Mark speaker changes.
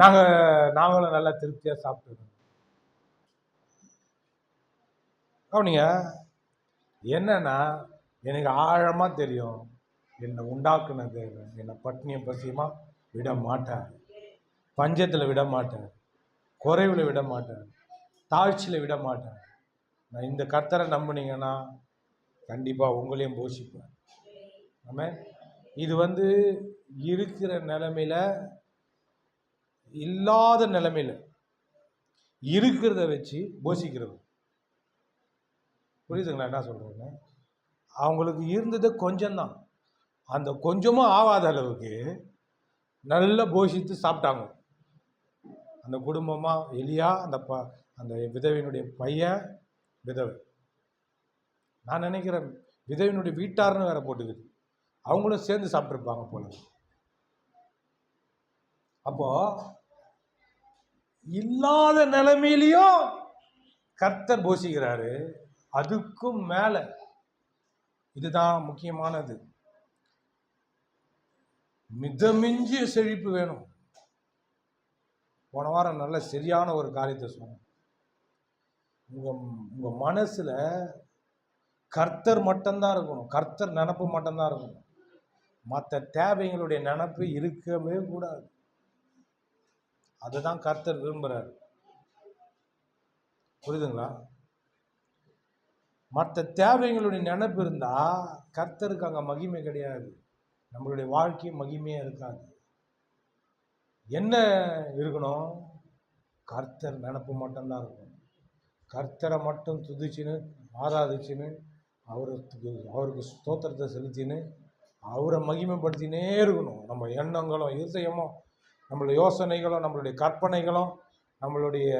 Speaker 1: நாங்கள் நாங்களும் நல்லா திருப்தியாக சாப்பிட்டுருக்கோம். கவனிங்க என்னன்னா எனக்கு ஆழமாக தெரியும் என்னை உண்டாக்குன தேவன் என்னை பட்னியும் பசியுமா? விட மாட்டார் பஞ்சத்தில் விட மாட்டார் குறைவில் விட மாட்டார் தாழ்ச்சியில் விட மாட்டார் நான் இந்த கர்த்தரை நம்புனீங்கன்னா கண்டிப்பாக உங்களையும் போஷிப்பேன். ஆமாம் இது வந்து இருக்கிற நிலமையில இல்லாத நிலைமையில் இருக்கிறத வச்சு போஷிக்கிறது. புரியுதுங்களா? என்ன? சொல்கிறேன்னு அவங்களுக்கு இருந்தது கொஞ்சம்தான். அந்த கொஞ்சமும் ஆகாத அளவுக்கு நல்லா போஷித்து சாப்பிட்டாங்க. அந்த குடும்பமாக எலியா அந்த ப அந்த விதவையினுடைய பையன் விதவை. நான் நினைக்கிறேன் விதவையினுடைய வீட்டார்னு வேற போட்டுக்குது. அவங்களும் சேர்ந்து சாப்பிட்ருப்பாங்க போல. அப்போது இல்லாத நிலைமையிலையும் கர்த்தர் போஷிக்கிறாரு. அதுக்கும் மேலே. இதுதான் முக்கியமானது. மிதமிஞ்சிய செழிப்பு வேணும். போன வாரம் நல்ல சரியான ஒரு காரியத்தை சொன்னோம். உங்கள் உங்கள் மனசில் கர்த்தர் மட்டும்தான் இருக்கணும். கர்த்தர் நினப்பு மட்டும்தான் இருக்கணும். மற்ற தேவைங்களுடைய நினப்பு இருக்கவே கூடாது. அதை தான் கர்த்தர் விரும்புகிறார் புரியுதுங்களா? மற்ற தேவைகளுடைய நினப்பு இருந்தால் கர்த்தருக்கு அங்கே மகிமை கிடையாது. நம்மளுடைய வாழ்க்கை மகிமையாக இருக்காது. என்ன இருக்கணும்? கர்த்தர் நினப்பு மட்டும்தான் இருக்கும் கர்த்தரை மட்டும் துதிச்சுன்னு ஆராதிச்சுன்னு அவருக்கு அவருக்கு ஸ்தோத்திரத்தை செலுத்தின்னு அவரை மகிமைப்படுத்தினே இருக்கணும். நம்ம எண்ணங்களும் இருதயமும் நம்மளுடைய யோசனைகளும் நம்மளுடைய கற்பனைகளும் நம்மளுடைய